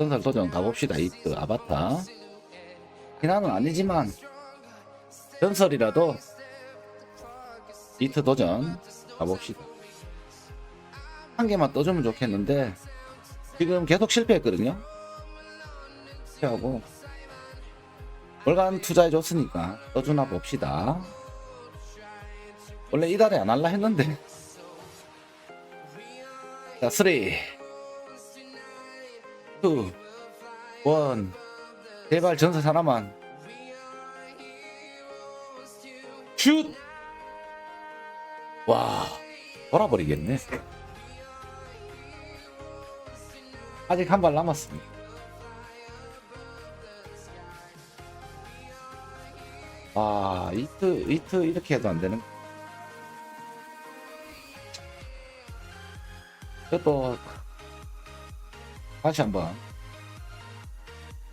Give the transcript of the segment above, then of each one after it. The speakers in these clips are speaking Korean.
전설 도전 가봅시다. 이트 아바타. 희나는 아니지만 전설이라도 이트 도전 가봅시다. 한 개만 떠주면 좋겠는데 지금 계속 실패했거든요. 실패하고 월간 투자해줬으니까 떠주나 봅시다. 원래 이달에 안 할라 했는데 자, 3 2 1 제발 전설 하나만. 슛! 와 돌아버리겠네. 아직 한 발 남았습니다. 와 이트 이트 이렇게 해도 안 되는 그것도 다시 한번.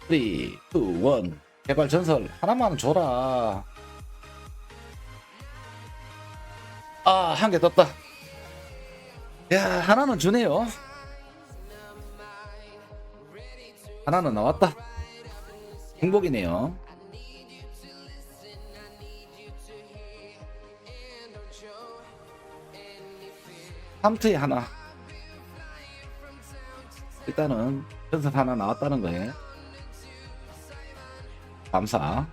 3 2 1 제발 전설 하나만 줘라. 아 한 개 떴다. 야 하나는 주네요. 하나는 나왔다. 행복이네요. 함트에 하나 일단은 전설 하나 나왔다는 거예요 감사.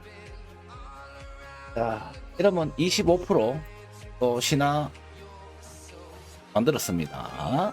자 이러면 25%또 신화 만들었습니다